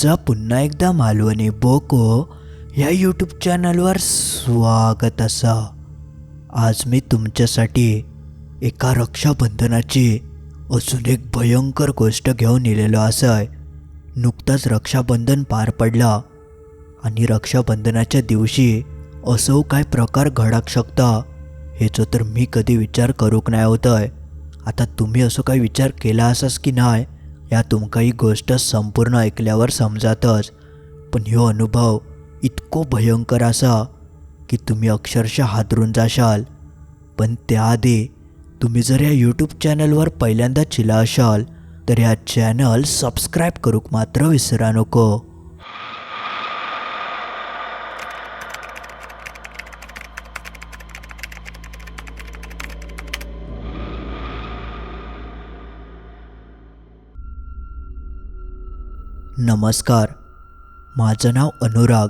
तुमचं पुन्हा एकदा मालवणी बोको या यूट्यूब चॅनलवर स्वागत असा. आज मी तुमच्यासाठी एका रक्षाबंधनाची अजून एक भयंकर गोष्ट घेऊन इलेलो असं नुकताच रक्षाबंधन पार पडला आणि रक्षाबंधनाच्या दिवशी असो काय प्रकार घडाक शकता हेचो तर मी कधी विचार करूक नाही होतंय. आता तुम्ही असो काही विचार केला असाच की नाही या तुमका ही गोष्ट संपूर्ण ऐकल्यावर समजातच. पण ह्यो अनुभव इतको भयंकर असा की तुम्ही अक्षरशः हादरून जाशाल. पण त्याआधी तुम्ही जर या यूट्यूब चॅनलवर पहिल्यांदा चिला असाल तर या चॅनल सबस्क्राईब करूक मात्र विसरा नको. नमस्कार. माझं नाव अनुराग.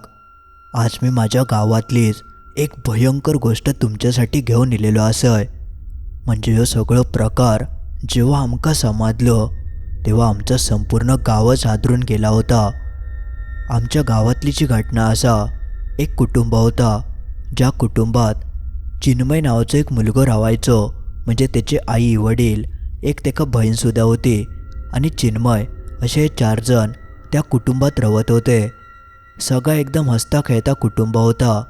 आज मी माझ्या गावातलीच एक भयंकर गोष्ट तुमच्यासाठी घेऊन इलेलो असय. म्हणजे ह्यो सगळो प्रकार जेव्हा आमकां समाजलो तेव्हा आमचं संपूर्ण गावच हादरून गेला होता. आमच्या गावातलीची घटना असा एक कुटुंब होता. ज्या कुटुंबात चिन्मय नावाचो एक मुलगो रावायचो म्हणजे त्याचे आई वडील एक तेका बहीणसुद्धा होती. आणि चिन्मय असे चार जण त्या कुटुंबात रवत होते. सगळा एकदम हसता खेळता कुटुंब होता.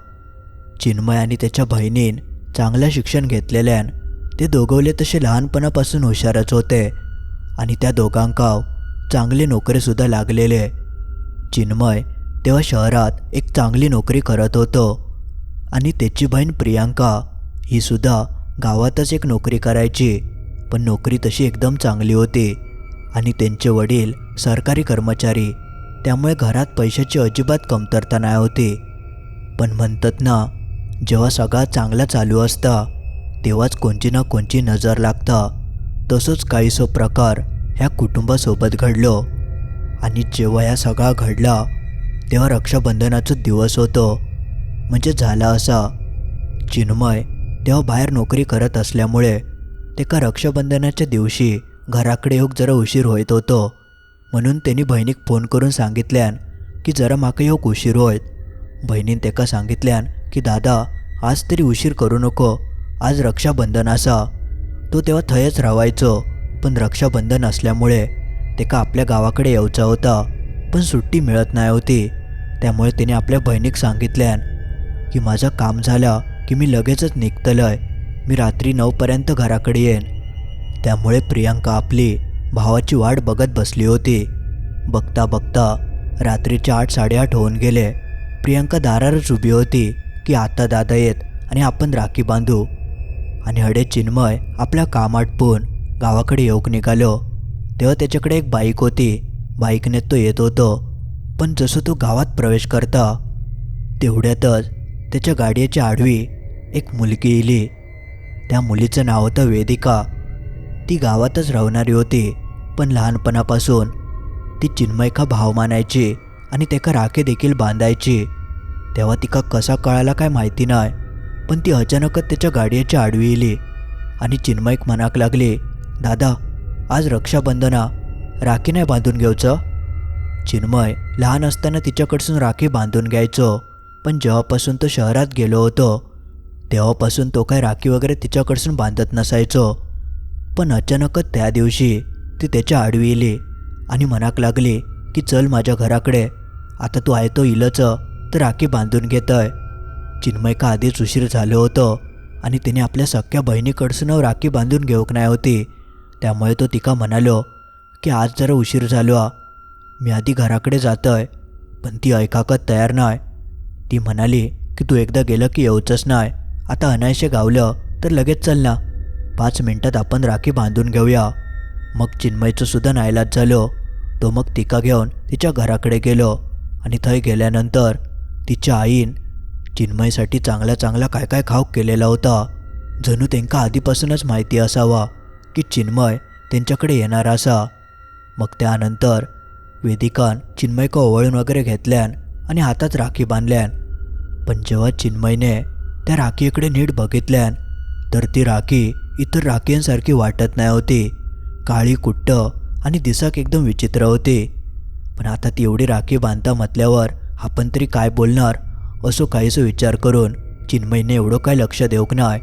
चिन्मय आणि त्याच्या बहिणीन चांगलं शिक्षण घेतलेल्यान ते दोघवले तसे लहानपणापासून हुशारच होते. आणि त्या दोघांकाव चांगले नोकरीसुद्धा लागलेले. चिन्मय तेव्हा शहरात एक चांगली नोकरी करत होतो. आणि त्याची बहीण प्रियांका ही सुद्धा गावातच एक नोकरी करायची. पण नोकरी तशी एकदम चांगली होती. आणि त्यांचे वडील सरकारी कर्मचारी. त्यामुळे घरात पैशाची अजिबात कमतरता नाही होती. पण म्हणतात ना जेव्हा सगळा चांगला चालू असता तेव्हाच कोणची ना कोणची नजर लागता. तसंच काहीसो प्रकार ह्या कुटुंबासोबत घडलो. आणि जेव्हा ह्या सगळा घडला तेव्हा रक्षाबंधनाचा दिवस होतो. म्हणजे झाला असा. चिन्मय तेव्हा बाहेर नोकरी करत असल्यामुळे ते का रक्षाबंधनाच्या दिवशी घराकडे येऊक जरा उशीर होत होतो. म्हणून त्यांनी बहिणीक फोन करून सांगितल्यान की जरा म्हाका येऊक उशीर होयत. बहिणीन तेका सांगितल्यान की दादा आज तरी उशीर करू नको. आज रक्षाबंधन असा तो तेव्हा थंयच रावायचो पण रक्षाबंधन असल्यामुळे तेका आपल्या गावाकडे येवचा होता पण सुट्टी मिळत नाही होती. त्यामुळे त्याने आपल्या बहिणीक सांगितल्यान की माझं काम झालं की मी लगेचच निघतलंय. मी रात्री नऊपर्यंत घराकडे येईन. त्यामुळे प्रियांका आपली भावाची वाट बघत बसली होती. बघता बघता रात्रीचे आठ साडेआठ होऊन गेले. प्रियांका दारारच उभी होती की आता दादा येत आणि आपण राखी बांधू. आणि हडे चिन्मय आपल्या कामाटपून गावाकडे येऊक निघालो. तेव्हा त्याच्याकडे एक बाईक होती. बाईकने तो येत होतो. पण जसं तो गावात प्रवेश करता तेवढ्यातच त्याच्या गाडीच्या आडवी एक मुलगी इली. त्या मुलीचं नाव होतं वेदिका. ती गावातच राहणारी होती. पण लहानपणापासून ती चिन्मयका भाव मानायची आणि त्याका राखे देखील बांधायची. तेव्हा तिका कसा कळाला काय माहिती नाही पण ती अचानकच त्याच्या गाडीच्या आडवी येली आणि चिन्मयक मनाक लागली दादा आज रक्षाबंधना राखी नाही बांधून घ्यायचं? चिन्मय लहान असताना तिच्याकडसून राखी बांधून घ्यायचो पण जेव्हापासून तो शहरात गेलो होतो तेव्हापासून तो काय राखी वगैरे तिच्याकडसून बांधत नसायचो. पण अचानकच त्या दिवशी ती त्याच्या आडवी येली आणि मनाक लागली की चल माझ्या घराकडे. आता तू आहे तो इलच तर राखी बांधून घेतोय चिन्मय का आधीच उशीर झालं होतं आणि तिने आपल्या सख्या बहिणीकडसून राखी बांधून घेऊक नाही होती. त्यामुळे तो तिका म्हणालो की आज जरा उशीर झालो. आ. मी आधी घराकडे जातोय पण ती ऐकाकत तयार नाही ती म्हणाली की तू एकदा गेलं की येऊचंच नाही आता अनायशे गावलं तर लगेच चल ना. पाच मिनिटात आपण राखी बांधून घेऊया. मग चिन्मयचं सुद्धा नाईलाज झालो. तो मग तिका घेऊन तिच्या घराकडे गेलो आणि थंय गेल्यानंतर तिच्या आईन चिन्मयसाठी चांगला चांगला काय काय खाऊ केलेला होता. जणू त्यांका आधीपासूनच माहिती असावा की चिन्मय त्यांच्याकडे येणार असा. मग त्यानंतर वेदिकान चिन्मयका ओवळून वगैरे घेतल्यान आणि हातात राखी बांधल्यान. पण जेव्हा चिन्मयने त्या राखीकडे नीट बघितल्यान तर ती राखी इतर राखींसारखी वाटत नाही होती. काळी कुट्ट आणि दिसाक एकदम विचित्र होती. पण आता ती एवढी राखी बांधता म्हटल्यावर आपण तरी काय बोलणार? असो काहीसो विचार करून चिन्मयने एवढं काय लक्ष देऊक नाही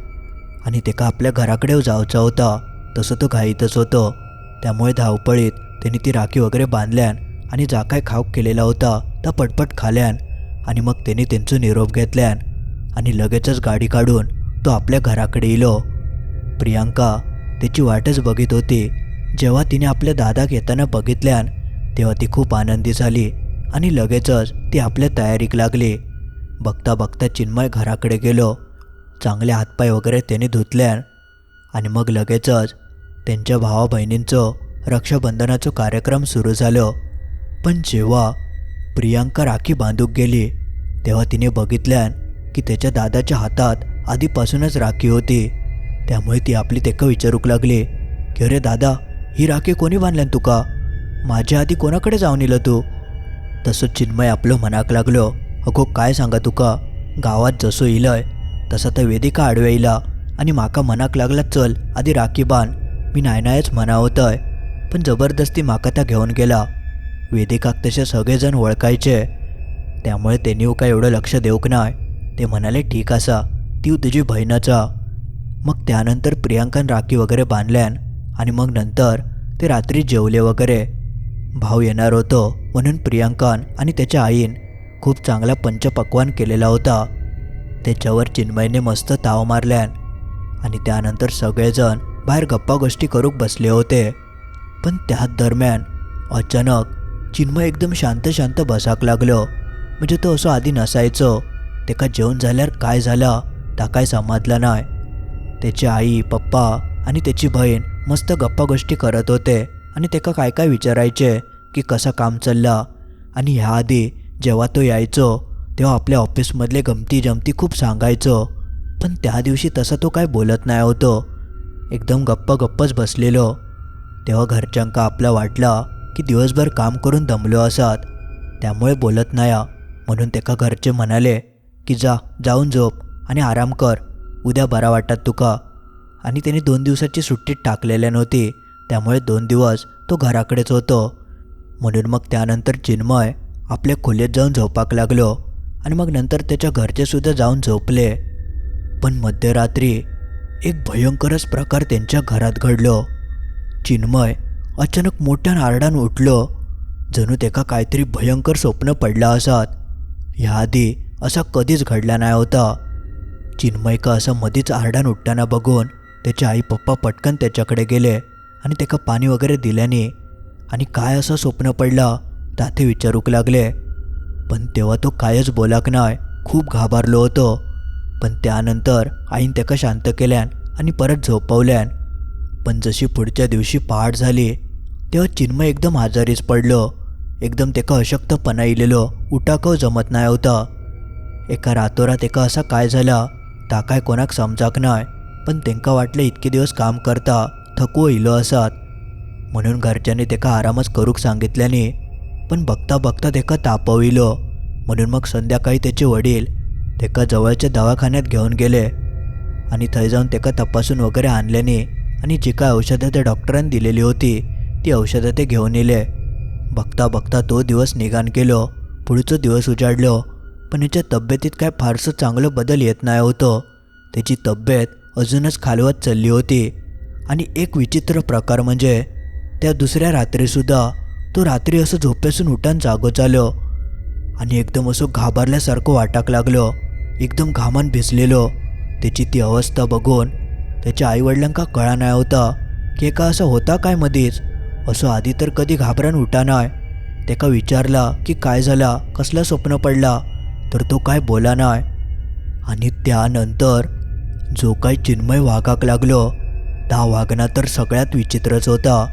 आणि ते का आपल्या घराकडे जावचा होता तसं तो घाईतच होतं. त्यामुळे धावपळीत त्यांनी ती राखी वगैरे बांधल्यान आणि जा काय खाऊक केलेला होता त्या पटपट खाल्यान आणि मग त्यांनी त्यांचं निरोप घेतल्यान आणि लगेचच गाडी काढून तो आपल्या घराकडे इलो. प्रियांका त्याची वाटच बघित होती. जेव्हा तिने आपल्या दादाक येताना बघितल्यान तेव्हा ती खूप आनंदी झाली आणि लगेचच ती आपल्या तयारीक लागली. बघता बघता चिन्मय घराकडे गेलो. चांगले हातपाय वगैरे त्याने धुतल्यान आणि मग लगेचच त्यांच्या भावा बहिणींचं रक्षाबंधनाचा कार्यक्रम सुरू झालं. पण जेव्हा प्रियांका राखी बांधूक गेली तेव्हा तिने बघितल्यान की त्याच्या दादाच्या हातात आधीपासूनच राखी होती. त्यामुळे ती आपली तेका विचारूक लागली की अरे दादा ही राखी कोणी बांधल्यान तुका? माझ्या आधी कोणाकडे जाऊन इलं तू? तसं चिन्मय आपलं मनाक लागलो अगो काय सांगा तुका? गावात जसो इलय तसा तर वेदिका आडव्या इला आणि माका मनाक लागला चल आधी राखी बांध. मी नाय नायच म्हणा होतंय पण जबरदस्ती माका त्या घेऊन गेला. वेदिकाक तसे सगळेजण ओळखायचे त्यामुळे त्यांनी काय एवढं लक्ष देऊक नाही ते म्हणाले ठीक असा. ती तुझी बहिणाचा मग त्यानंतर प्रियांकान राखी वगैरे बांधल्यान आणि मग नंतर ते रात्री जेवले वगैरे. भाऊ येणार होतो म्हणून प्रियांकान आणि त्याच्या आईन खूप चांगला पंचपक्वान केलेला होता. त्याच्यावर चिन्मयने मस्त ताव मारल्यान आणि त्यानंतर सगळेजण बाहेर गप्पा गोष्टी करूक बसले होते. पण त्याच दरम्यान अचानक चिन्मय एकदम शांत शांत बसाक लागलो. म्हणजे तो असं आधी नसायचो. तेका जेवण झाल्यावर काय झालं? ता काय समजलं नाही. त्याची आई पप्पा आणि त्याची बहीण मस्त गप्पा गोष्टी करत होते आणि त्याका काय काय विचारायचे की कसं काम चाललं. आणि ह्याआधी जेव्हा तो यायचो तेव्हा आपल्या ऑफिसमधले गमती जमती खूप सांगायचो. पण त्या दिवशी तसं तो काय बोलत नाही होतो. एकदम गप्प गप्पच बसलेलो. तेव्हा घरच्यांका आपला वाटला की दिवसभर काम करून दमलो असत. त्यामुळे बोलत नाही म्हणून तेका घरचे म्हणाले की जा जाऊन झोप. आणि आराम कर. उद्या बरा वाटतात तुका. आणि त्याने दोन दिवसाची सुट्टीत टाकलेल्या नव्हती. त्यामुळे दोन दिवस तो घराकडेच होतो. म्हणून मग त्यानंतर चिन्मय आपल्या खोलीत जाऊन झोपाक लागलो. आणि मग नंतर त्याच्या घरचे सुद्धा जाऊन झोपले. पण मध्यरात्री एक भयंकरच प्रकार त्यांच्या घरात घडलो. चिन्मय अचानक मोठ्या नारडान उठलो. जणू तेका काहीतरी भयंकर स्वप्न पडला असत. ह्याआधी असा कधीच घडला नाही होता. चिन्मय का असं मधीच आरडान उठताना बघून त्याचे आई पप्पा पटकन त्याच्याकडे गेले आणि त्याका पाणी वगैरे दिल्याने आणि काय असं स्वप्न पडलं ताते विचारूक लागले. पण तेव्हा तो कायच बोलाक नाही खूप घाबरलो होतो. पण त्यानंतर आईन त्याका शांत केल्यान आणि परत झोपवल्यान. पण जशी पुढच्या दिवशी पहाट झाली तेव्हा चिन्मय एकदम आजारीच पडलो. एकदम तेका अशक्तपणा इलेलो उठाकव जमत नाही होता. एका रातोरात एका असा काय झाला ताकाय कोणाक समजाक नाय पण तेंका वाटलें इतके दिवस काम करता थकवो येयलो आसात. म्हणून घरच्यांनी तेका आरामच करूक सांगितल्यानी पण बघता बघता तेका तापविलो म्हणून मग संध्याकाळी त्याचे वडील तेका जवळच्या दवाखान्यात घेऊन गेले. आणि थंय जाऊन तेका तपासून वगैरे आणल्याने आणि जी काय औषधं त्या डॉक्टरांनी दिलेली होती ती औषधं ते घेऊन येले बघता बघता तो दिवस निघान गेलो पुढचो दिवस उजाडलो पण याच्या तब्येतीत काय फारसं चांगलं बदल येत नाही होतं. त्याची तब्येत अजूनच खालवत चालली होती. आणि एक विचित्र प्रकार म्हणजे त्या दुसऱ्या रात्रीसुद्धा तो रात्री असं झोपेसून उठान जागो चालो आणि एकदम असं घाबरल्यासारखं वाटाक लागलो. एकदम घामान भिजलेलो. त्याची ती अवस्था बघून त्याच्या आईवडिलांका कळा नाही होता की एका असं होता काय मधीच? असं आधी तर कधी घाबरान उठा नाही. त्याका विचारला की काय झाला? कसला स्वप्न पडला? तर तो काय बोला नाही आणि त्यानंतर जो काही चिन्मय वागाक लागलो त्या वागणा तर सगळ्यात विचित्रच होता.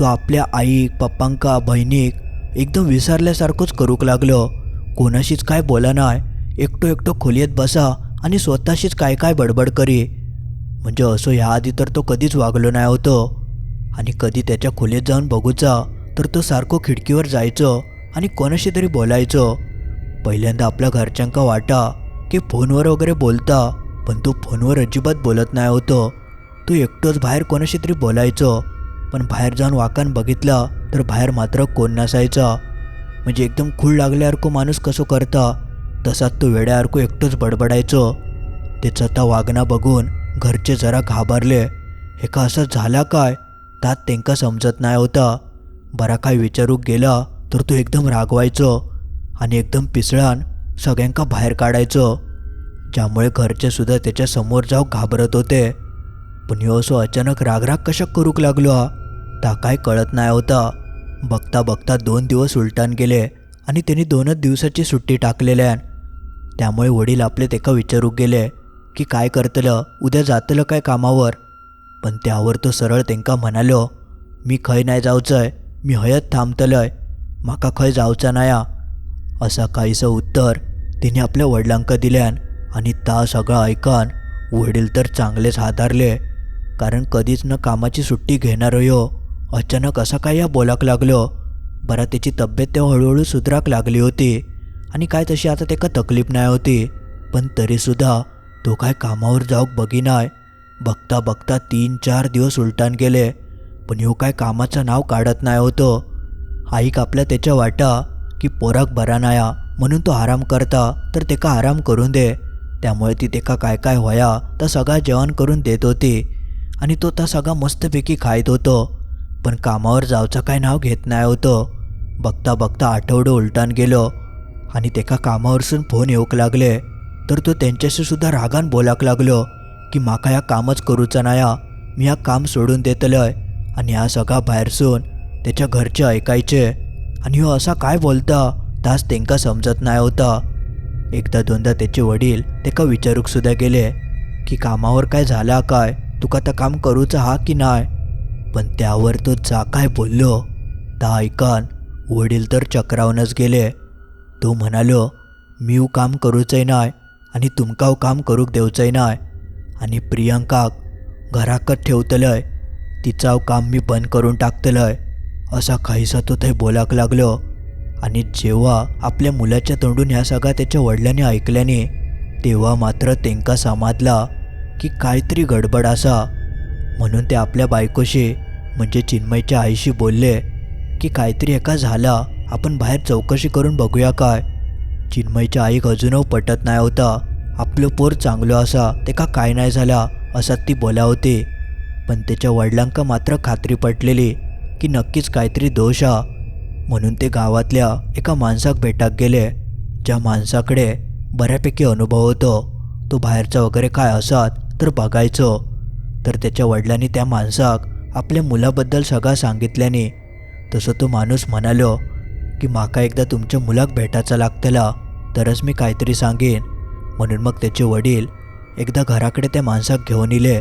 तो आपल्या आई पप्पांका बहिणीक एकदम विसरल्यासारखंच करूक लागलो. कोणाशीच काय बोला नाही एकटो एकटो खोलीत बसा आणि स्वतःशीच काय काय बडबड करी. म्हणजे असं ह्याआधी तर तो कधीच वागलो नाही होतो. आणि कधी त्याच्या खोलीत जाऊन बघूचा तर तो सारखं खिडकीवर जायचो आणि कोणाशी तरी बोलायचो. पहिल्यांदा आपल्या घरच्यांका वाटा की फोनवर वगैरे बोलता पण तो फोनवर अजिबात बोलत नाही होतो. तो एकटोच बाहेर कोणाशी तरी बोलायचो पण बाहेर जाऊन वाकान बघितला तर बाहेर मात्र कोण नसायचा. म्हणजे एकदम खूळ लागल्यासारखं माणूस कसं करता? तसाच तो वेड्यासारखं एकटंच बडबडायचो. त्याचं आता वागणं बघून घरचे जरा घाबरले. हे का असं झाला काय? त्यात त्यांका समजत नाही होता. बरा काय विचारूक गेला तर तो एकदम रागवायचो. आणि एकदम पिसळान सगळ्यांका बाहेर काढायचो. ज्यामुळे घरचे सुद्धा त्याच्यासमोर जाऊ घाबरत होते. पण ह्यो असो अचानक रागराग कशा करूक लागलो हा? ता काय कळत नाही होता. बघता बघता दोन दिवस उलटान गेले आणि त्यांनी दोनच दिवसाची सुट्टी टाकलेल्यान. त्यामुळे वडील आपले तेका विचारूक गेले की काय करतलं उद्या जातलं काय कामावर? पण त्यावर तो सरळ तेंका म्हणालो मी खंय नाही जावचंय मी हयत थांबतलय म्हाका खंय जावचा नाया? असा काहीसं उत्तर तिने आपल्या वडिलांकं दिल्यान आणि ता सगळं ऐकान वडील तर चांगलेच हातारले कारण कधीच न कामाची सुट्टी घेणार हो अचानक असा काय या बोलाक लागलो. बरा त्याची तब्येत तेव्हा हळूहळू सुधराक लागली होती आणि काय तशी आता तेका तकलीफ नाही होती पण तरीसुद्धा तो काय कामावर जाऊक बघिनाय. बघता बघता तीन चार दिवस उलटान गेले पण ह्यो काय कामाचं नाव काढत नाही होतो. आईक आपल्या त्याच्या वाटा की पोराक बरा नाया म्हणून तो आराम करता तर तेका आराम करून दे. त्यामुळे ती तेका काय काय व्हया तर सगळा जेवण करून देत होती. आणि तो ता सगळा मस्तपैकी खायत होतो. पण कामावर जावचं काय नाव घेत नाही होतं. बघता बघता आठवडं उलटान गेलो. आणि तेका कामावरसून फोन येऊक लागले. तर तो त्यांच्याशी सुद्धा रागान बोलाक लागलो की माका ह्या कामच करूचं नाया. मी ह्या काम सोडून देतलय. आणि ह्या सगळा भायरसून त्याच्या घरचे ऐकायचे. आणि हो असा काय बोलता? तास तेंका समजत नाही होता. एकदा दोनदा त्याचे वडील तेका विचारूक सुद्धा गेले की कामावर काय झाला काय? तुका तर काम करूचा हा की नाय पण त्यावर तो जा काय बोललो? ता ऐकान वडील तर चक्रावनच गेले. तो म्हणालो मीव काम करूचंय नाय आणि तुमकाव काम करूक देवचंय नाय. आणि प्रियंकाक घराकत ठेवतलंय. तिचाव काम मी बंद करून टाकतलय. असा काहीसा तो थंय बोलाक लागलो. आणि जेव्हा आपल्या मुलाच्या तोंडून ह्या सगळा त्याच्या वडिलांनी ऐकल्याने तेव्हा मात्र तेंका समाजला की काहीतरी गडबड असा. म्हणून ते आपल्या बायकोशी म्हणजे चिन्मयच्या आईशी बोलले की काहीतरी एका झाला आपण बाहेर चौकशी करून बघूया काय. चिन्मयच्या आईक अजूनही पटत नाही होता. आपलं पोर चांगलं असा ते का काय नाही झाला असा ती बोला होती. पण त्याच्या वडिलांका मात्र खात्री पटलेली. की नक्कीच काहीतरी दोष हा. म्हणून ते गावातल्या एका माणसाक भेटाक गेले ज्या माणसाकडे बऱ्यापैकी अनुभव होतो. तो बाहेरचा वगैरे काय असात तर बघायचो. तर त्याच्या वडिलांनी त्या माणसाक आपल्या मुलाबद्दल सगळं सांगितल्याने तसं तो माणूस म्हणालो की माका एकदा तुमच्या मुलाक भेटायचा लागतला तरच मी काहीतरी सांगेन. म्हणून मग त्याचे वडील एकदा घराकडे त्या माणसाक घेऊन इले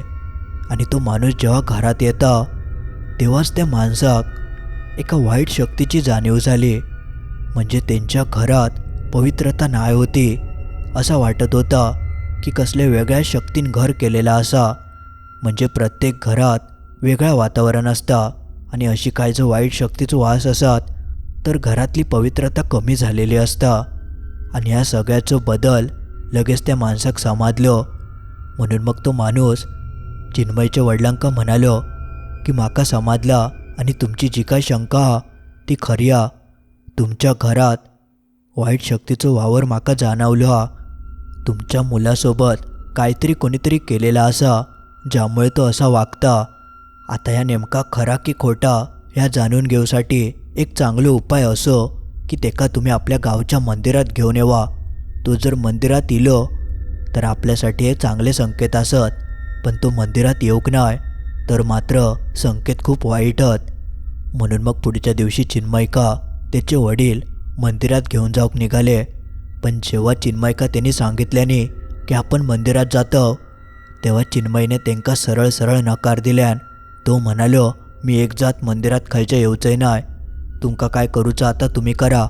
आणि तो माणूस जेव्हा घरात येता तेव्हाच त्या माणसाक एका वाईट शक्तीची जाणीव झाली. म्हणजे त्यांच्या घरात पवित्रता नाही होती असा वाटत होता की कसल्या वेगळ्या शक्तीन घर केलेला असा. म्हणजे प्रत्येक घरात वेगळं वातावरण असता आणि अशी काय जो वाईट शक्तीचं वास असत तर घरातली पवित्रता कमी झालेली असता. आणि ह्या सगळ्याचं बदल लगेच त्या माणसाक समाजलो म्हणून मग तो माणूस चिन्मयच्या वडिलांका म्हणालो की माका समाजला आणि तुमची जी काय शंका हा ती खरी हा तुमच्या घरात वाईट शक्तीचं वावर माका जाणवलो. हा तुमच्या मुलासोबत काहीतरी कोणीतरी केलेला असा ज्यामुळे तो असा वागता. आता या नेमका खरा की खोटा ह्या जाणून घेऊसाठी एक चांगलं उपाय असो की तेका तुम्ही आपल्या गावच्या मंदिरात घेऊन येवा. तो जर मंदिरात इलो तर आपल्यासाठी हे चांगले संकेत असत पण तो मंदिरात येऊक नाय. तर मात्र संकेत खूप वाईटत म्हणून मग पुढच्या दिवशी चिन्मयका त्याचे वडील मंदिरात घेऊन जाऊक निघाले. पण जेव्हा चिन्मयका त्यांनी सांगितल्याने की आपण मंदिरात जातो तेव्हा चिन्मयने त्यांका सरळ सरळ नकार दिल्यान तो म्हणालो मी एक जात मंदिरात खायचं येऊचंय नाय. तुमका काय करूचं आता तुम्ही करा.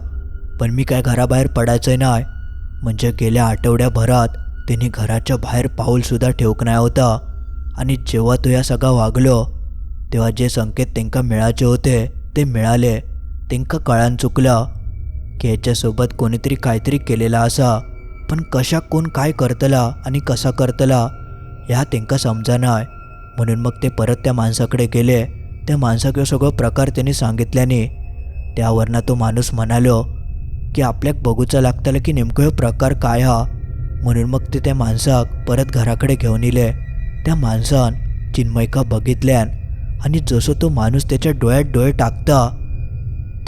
पण मी काय घराबाहेर पडायचंय नाय. म्हणजे गेल्या आठवड्याभरात त्यांनी घराच्या बाहेर पाऊलसुद्धा ठेवक नाही होता. आणि जेव्हा तो या सगळा वागलो तेव्हा जे संकेत त्यांका मिळायचे होते ते मिळाले. त्यांका कळान चुकलं की ह्याच्यासोबत कोणीतरी काहीतरी केलेला असा पण कशा कोण काय करतला आणि कसा करतला ह्या त्यांका समजना म्हणून मग ते परत त्या माणसाकडे गेले. त्या माणसाक ह्यो सगळं प्रकार त्यांनी सांगितल्याने त्यावरनं तो माणूस म्हणालो की आपल्याक बघूचा लागतलं की नेमकं ह्यो प्रकार काय हा? म्हणून मग ते त्या माणसाक परत घराकडे घेऊन इले. त्या माणसान चिन्मयका बघितल्यान आणि जसो तो माणूस त्याच्या डोळ्यात डोळे टाकता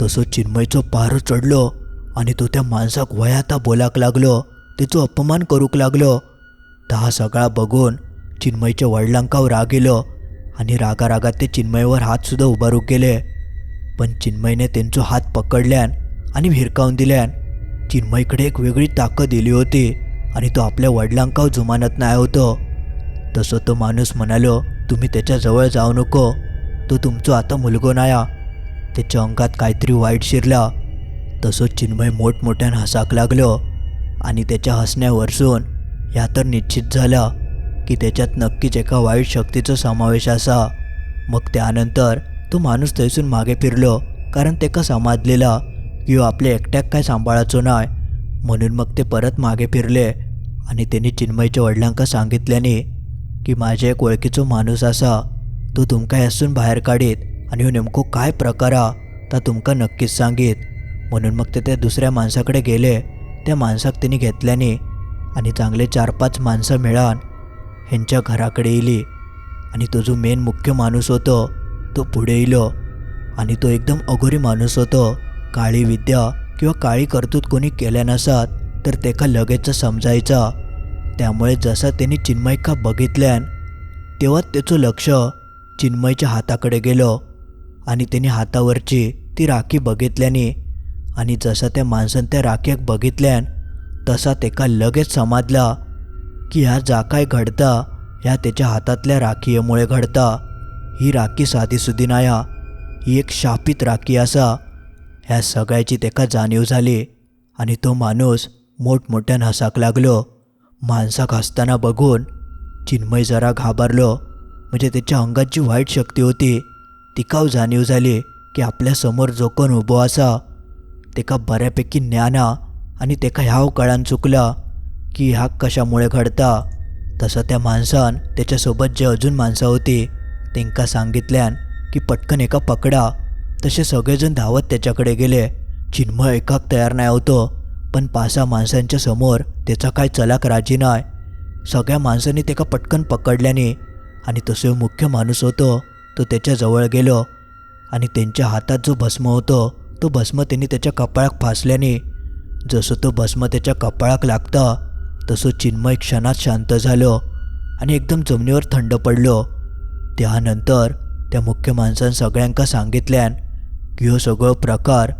तसो चिन्मयचो पारो चढलो आणि तो त्या माणसाक वयाता बोलाक लागलो तेचो अपमान करूक लागलो. तर सगळा बघून चिन्मयच्या वडिलांकावर राग येलो आणि रागा रागात ते चिन्मयवर हात सुद्धा उभारूक गेले पण चिन्मयने त्यांचो हात पकडल्यान आणि भिरकावून दिल्यान चिन्मयकडे एक वेगळी ताकद दिली होती आणि तो आपल्या वडिलांकाव जुमानत नाही होतो. तसं तो माणूस म्हणालो तुम्ही त्याच्याजवळ जाऊ नको. तो तुमचो आता मुलगो नाया. त्याच्या अंगात काहीतरी वाईट शिरला. तसं चिन्मय मोठमोठ्यानं हसाक लागलो आणि त्याच्या हसण्यावरसून ह्या तर निश्चित झाला की त्याच्यात नक्कीच एका वाईट शक्तीचा समावेश असा. मग त्यानंतर तो माणूस थंयसून मागे फिरलो कारण तेका समजलेला की ह्यो आपल्या एकट्याक काय सांभाळायचो नाय. म्हणून मग ते परत मागे फिरले आणि त्यांनी चिन्मयच्या वडिलांका सांगितल्याने की माझ्या एक ओळखीचो माणूस असा तो तुमकां ह्यासून बाहेर काडीत आनी ह्यो नेमको काय प्रकार हा ता तुमकां नक्कीच सांगीत म्हणून मग ते त्या दुसऱ्या माणसाकडे गेले. त्या माणसाक तिने घेतल्याने आणि चांगले चार पाच माणसं मिळान ह्यांच्या घराकडे येली आणि तो जो मेन मुख्य माणूस होतो तो पुढे येलो आणि तो एकदम अघोरी माणूस होतो. काळी विद्या किंवा काळी कर्तूत कोणी केल्या नसात तर तेका लगेच समजायचा. त्यामुळे जसं त्यांनी चिन्मयका बघितल्यान तेव्हा त्याचं लक्ष चिन्मयच्या हाताकडे गेलो आणि त्याने हातावरची ती राखी बघितल्याने आणि जसा त्या माणसानं त्या राख्याक बघितल्यान तसा तेका लगेच समजला की ह्या जा काय घडता ह्या त्याच्या हातातल्या राखीमुळे घडता. ही राखी साधीसुधी नाया ही एक शापित राखी असा. ह्या सगळ्याची तेका जाणीव झाली आणि तो माणूस मोठमोठ्यान हसाक लागलो. माणसा घासताना बघून चिन्मय जरा घाबरलो. म्हणजे त्याच्या अंगात जी वाईट शक्ती होती. तिकाव जाणीव झाली की आपल्यासमोर जो कोण उभो असा तेका बऱ्यापैकी ज्ञाना आणि तेका ह्याव कळान चुकला की ह्या कशामुळे घडता. तसं त्या माणसान त्याच्यासोबत जे अजून माणसं होती तेंका सांगितल्यान की पटकन एका पकडा. तसे सगळेजण धावत त्याच्याकडे गेले. चिन्मय एकाक तयार नाही होतो पण पासा माणसांच्या समोर त्याचा काय चलाक राजी आहे सगळ्या माणसांनी त्याका पटकन पकडल्याने आणि तसो मुख्य माणूस होतो तो त्याच्याजवळ गेलो आणि त्यांच्या हातात जो भस्म होतो तो भस्म त्यांनी त्याच्या कपाळाक फासल्याने जसं तो भस्म त्याच्या कपाळाक लागता तसं चिन्मय क्षणात शांत झालो आणि एकदम जमिनीवर थंड पडलो. त्यानंतर त्या मुख्य माणसान सगळ्यांका सांगितल्यान की ह्यो सगळो प्रकार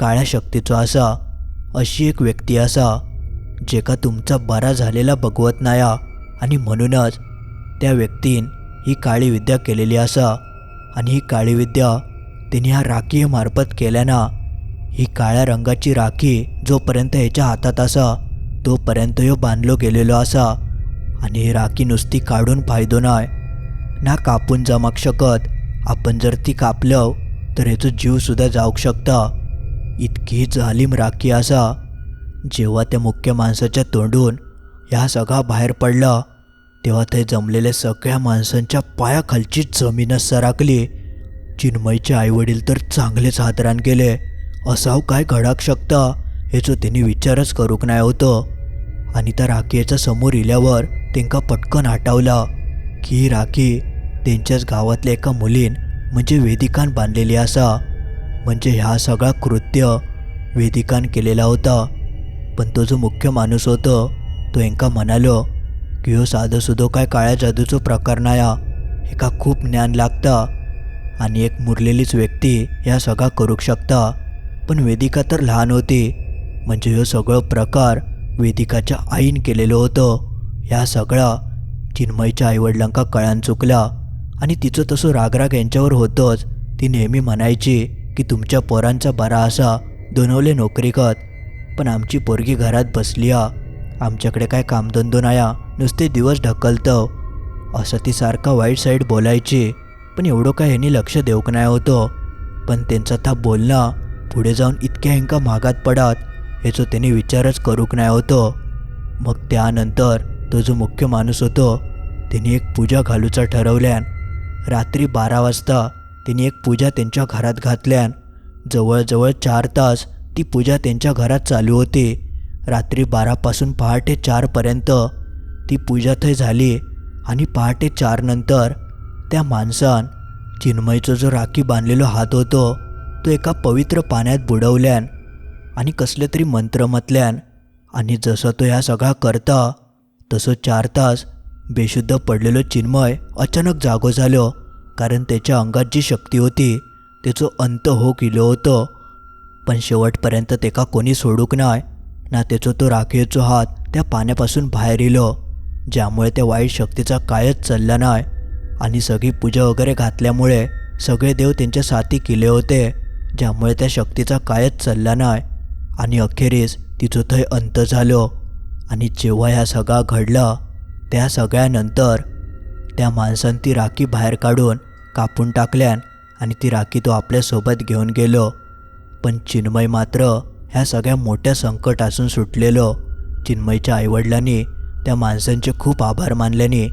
काळ्या शक्तीचो असा अशी एक व्यक्ती असा जेका तुमचा बरा झालेला बघवत नाया आणि म्हणूनच त्या व्यक्तीन ही काळी विद्या केलेली असा आणि ही काळी विद्या तिने ह्या राखी मार्फत केल्याना ही काळ्या रंगाची राखी जोपर्यंत ह्याच्या हातात असा तोपर्यंत ह्यो बांधलो गेलेलो असा आणि ही राखी नुसती काढून फायदो नाय ना कापून जमाक शकत. आपण जर ती कापलं तर ह्याचो जीवसुद्धा जाऊक शकता. इतकी जालीम राखी असा जेव्हा त्या मुख्य माणसाच्या तोंडून ह्या सगळा बाहेर पडला तेव्हा ते जमलेल्या सगळ्या माणसांच्या पायाखालची जमीनच सरकली चिन्मयचे आईवडील तर चांगलेच हातरान गेले असाव काय घडाक शकता हेचो त्यांनी विचारच करूक नाही होतं. आणि त्या राखीच्या समोर इल्यावर तेंका पटकन आठवला की ही राखी त्यांच्याच गावातल्या एका मुलीन म्हणजे वेदिकान बांधलेली असा. म्हणजे ह्या सगळा कृत्य वेदिकान केलेला होता. पण तो जो मुख्य माणूस होतो तो हेंका म्हणालो की हो साधं सुधो काय काळ्या जादूचो प्रकार नाया. हेका खूप ज्ञान लागता आणि एक मुरलेलीच व्यक्ती ह्या सगळा करूक शकता. पण वेदिका तर लहान होती म्हणजे ह्यो सगळं प्रकार वेदिकाच्या आईन केलेलं होतं. ह्या सगळा चिन्मयच्या आईवडिलांका कळान चुकला आणि तिचं तसं रागराग यांच्यावर होतंच. ती नेहमी म्हणायची की तुमच्या पोरांचा बरा असा दोनवले नोकरी करत पण आमची पोरगी घरात बसली आ आमच्याकडे काय कामधंदो नाया. नुसते दिवस ढकलतं. असं ती सारखा वाईट साईड बोलायची. पण एवढं काय ह्यांनी लक्ष देऊक नाही होतं. पण त्यांचं था बोलणं पुढे जाऊन इतक्या हेंका महागात पडत ह्याचं त्याने विचारच करूक नाही होतं. मग त्यानंतर तो जो मुख्य माणूस होतो त्यांनी एक पूजा घालूचा ठरवल्यान रात्री बारा वाजता त्यांनी एक पूजा त्यांच्या घरात घातल्यान जवळजवळ चार तास ती पूजा त्यांच्या घरात चालू होती. रात्री बारापासून पहाटे चारपर्यंत ती पूजा थंय झाली आणि पहाटे चारनंतर त्या माणसान चिन्मयचा जो राखी बांधलेलो हात होतो तो एका पवित्र पाण्यात बुडवल्यान आणि कसले तरी मंत्र म्हटल्यान आणि जसं तो ह्या सगळा करता तसं चार तास बेशुद्ध पडलेलो चिन्मय अचानक जागो झालो कारण त्याच्या अंगात जी शक्ती होती त्याचो अंत हो गेलो होतं. पण शेवटपर्यंत तेका कोणी सोडूक नाय? ना त्याचो तो राखेचो हात त्या पाण्यापासून बाहेर इलो ज्यामुळे त्या वाईट शक्तीचा कायच चालला नाय. आणि सगळी पूजा वगैरे घातल्यामुळे सगळे देव त्यांच्या साथी केले होते ज्यामुळे त्या शक्तीचा कायच चालला नाय. आणि अखेरीस तिचो थंय अंत झालो. आणि जेव्हा ह्या सगळा घडला त्या सगळ्यानंतर त्या माणसानं ती राखी बाहेर काढून कापून टाकल्यान आणि ती राखी तो आपल्यासोबत घेऊन गेलो. पण चिन्मय मात्र ह्या सगळ्या मोठ्या संकटासून सुटलेलो. चिन्मयच्या आईवडिलांनी त्या माणसांचे खूप आभार मानल्याने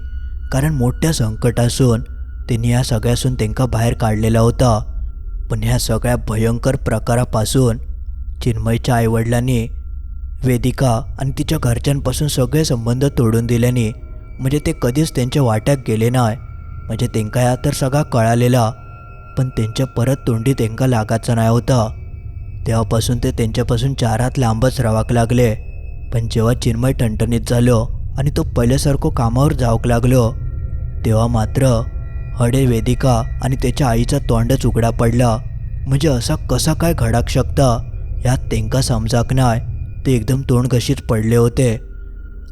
कारण मोठ्या संकटासून त्यांनी ह्या सगळ्यासून त्यांना बाहेर काढलेला होता. पण ह्या सगळ्या भयंकर प्रकारापासून चिन्मयच्या आईवडिलांनी वेदिका आणि तिच्या घरच्यांपासून सगळे संबंध तोडून दिल्याने म्हणजे ते कधीच त्यांच्या वाट्यात गेले नाय म्हणजे त्यांका ह्या तर सगळा कळालेला पण त्यांच्या परत तोंडी त्यांका लागायचा नाही होता. तेव्हापासून ते त्यांच्यापासून चार हात लांबच रावाक लागले. पण जेव्हा चिन्मय टणटणीत झालो आणि तो पहिल्यासारखं कामावर जावक लागलो तेव्हा मात्र हडे वेदिका आणि त्याच्या आईचा तोंडच उघडा पडला. म्हणजे असा कसा काय घडाक शकता? ह्यात तेंका समजाक नाय. ते एकदम तोंड कशीच पडले होते.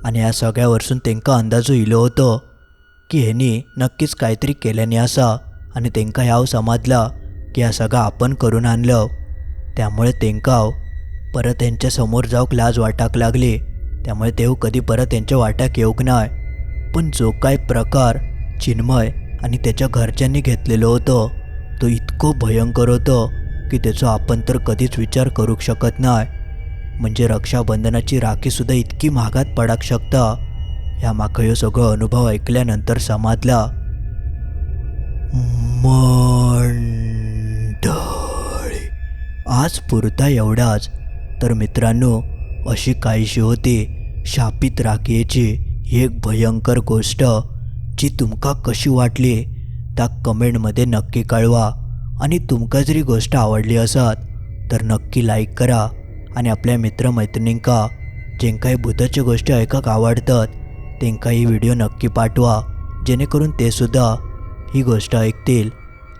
आणि ह्या सगळ्या वर्सून तेंका अंदाजू इलो होतो की ह्यांनी नक्कीच काहीतरी केल्याने असा. आणि तेंका ह्याव समजला की हा सगळं आपण करून आणलं. त्यामुळे तेंकाव. परत त्यांच्यासमोर जाऊक लाज वाटाक लागली. त्यामुळे तेव कधी परत त्यांच्या वाट्याक येऊक नाय. पण जो काय प्रकार चिन्मय आणि त्याच्या घरच्यांनी घेतलेलो होतो तो इतको भयंकर होतो की त्याचा आपण तर कधीच विचार करू शकत नाही म्हणजे रक्षाबंधनाची राखीसुद्धा इतकी महागात पडाक शकता ह्या माका ह्यो सगळो अनुभव ऐकल्यानंतर समाजला मंड आज पुरता एवढाच. तर मित्रांनो अशी काहीशी होती शापित राखेची ही एक भयंकर गोष्ट जी तुमका कशी वाटली त्या कमेंटमध्ये नक्की कळवा. आणि तुमका जरी गोष्ट आवडली असत तर नक्की लाईक करा. आणि आपल्या मित्रमैत्रिणींका जेंका ही भूताची गोष्टी ऐकाक आवडतात त्यांका ही व्हिडिओ नक्की पाठवा. जेणेकरून ते सुद्धा ही गोष्ट ऐकतील.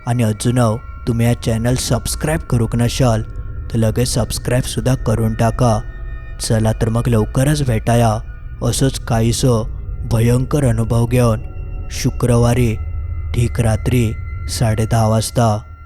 आणि अजूनव तुम्ही हा चॅनल सबस्क्राईब करूक नशाल तर लगेच सबस्क्राईबसुद्धा करून टाका. चला तर मग लवकरच भेटाया. असंच काहीसं भयंकर अनुभव घेऊन शुक्रवारी ठीक रात्री साडेदहा वाजता.